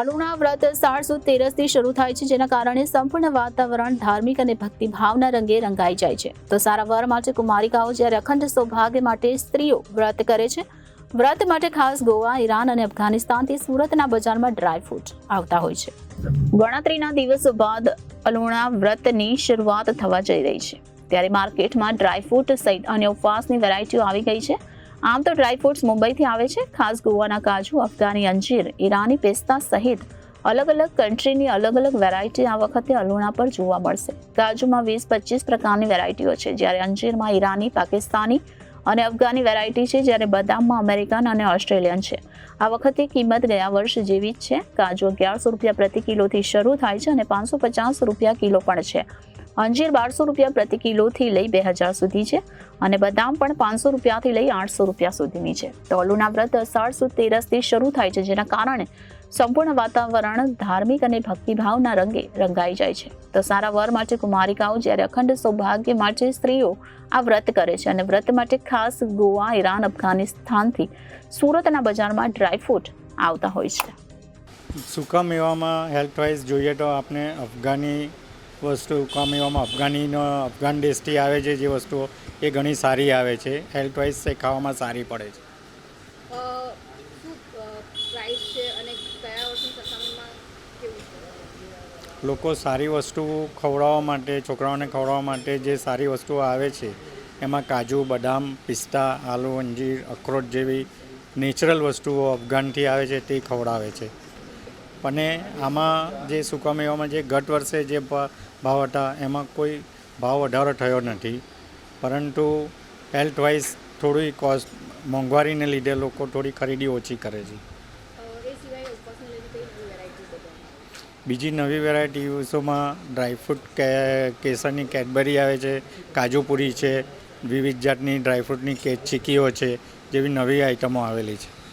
અલુણા વ્રત સાળ સુદ તેરસથી શરૂ થાય છે, જેના કારણે સંપૂર્ણ વાતાવરણ ધાર્મિક અને ભક્તિભાવના રંગે રંગાઈ જાય છે. તો સારા વર માટે કુમારિકાઓ જ્યારે અખંડ સૌભાગ્ય માટે સ્ત્રીઓ વ્રત કરે છે, વ્રત માટે ખાસ ગોવા, ઈરાન અને અફઘાનિસ્તાનથી સુરતના બજારમાં ડ્રાયફ્રૂટ આવતા હોય છે. ગણતરીના દિવસો બાદ અલુણા વ્રતની શરૂઆત થવા જઈ રહી છે. ત્યારે માર્કેટમાં ડ્રાયફ્રૂટ સહિત અન્ય ઉપવાસની વેરાયટીઓ આવી ગઈ છે. આમ તો ડ્રાયફ્રૂટ્સ મુંબઈથી આવે છે. ખાસ ગોવાના કાજુ, અફઘાની અંજીર, ઈરાની પેસ્તા સહિત અલગ અલગ કન્ટ્રીની અલગ અલગ વેરાયટી આ વખતે અલુણા પર જોવા મળશે. કાજુમાં વીસ પચીસ પ્રકારની વેરાયટીઓ છે. જ્યારે અંજીરમાં ઈરાની, પાકિસ્તાની અને અફઘાની વેરાયટી છે, જ્યારે બદામમાં અમેરિકન અને ઓસ્ટ્રેલિયન છે. આ વખતે કિંમત ગયા વર્ષ જેવી જ છે. કાજુ અગિયારસો રૂપિયા પ્રતિ કિલોથી શરૂ થાય છે અને પાંચસો પચાસ રૂપિયા કિલો પણ છે. અંજીર બારસો રૂપિયા પ્રતિ કિલોથી લઈ બે હજાર સુધી છે અને બદામ પણ પાંચસો રૂપિયાથી લઈ આઠસો રૂપિયા સુધીની છે. તો અલુના વ્રત અષાઢ સુદ તેરસથી શરૂ થાય છે, જેના કારણે સંપૂર્ણ વાતાવરણ ધાર્મિક અને ભક્તિભાવના રંગે રંગાઈ જાય છે. તો સારા વર માટે કુમારિકાઓ જ્યારે અખંડ સૌભાગ્ય માટે સ્ત્રીઓ આ વ્રત કરે છે અને વ્રત માટે ખાસ ગોવા, ઈરાન, અફઘાનિસ્તાનથી સુરતના બજારમાં ડ્રાયફ્રૂટ આવતા હોય છે. સૂકા મેવામાં હેલ્થવાઇઝ જોઈએ તો આપણે અફઘાની વસ્તુ મેવામાં અફઘાનીનો અફઘાન દેશથી આવે છે જે વસ્તુઓ એ ઘણી સારી આવે છે. હેલ્થ વાઇઝ એ ખાવામાં સારી પડે છે? લોકો સારી વસ્તુ ખવડાવવા માટે છોકરાઓને ખવડાવવા માટે જે સારી વસ્તુઓ આવે છે એમાં કાજુ બદામ પિસ્તા આલુ અંજીર અખરોટ જેવી નેચરલ વસ્તુઓ અફઘાનથી આવે છે તે ખવડાવે છે. અને આમાં જે સૂકા મેવામાં જે ગત વર્ષે જે ભાવ હતા એમાં કોઈ ભાવ વધારો થયો નથી. પરંતુ હેલ્થ વાઇઝ થોડી કોસ્ટ મોંઘવારીને લીધે લોકો થોડી ખરીદી ઓછી કરે છે. કઈ નવી વેરાયટી યુસોમાં બીજી ડ્રાયફ્રૂટ કે કેસરની કેડબરી આવે છે કાજુપુરી છે વિવિધ જાતની ડ્રાયફ્રૂટની કે ચીકીઓ છે જેવી નવી આઇટમો આવેલી છે.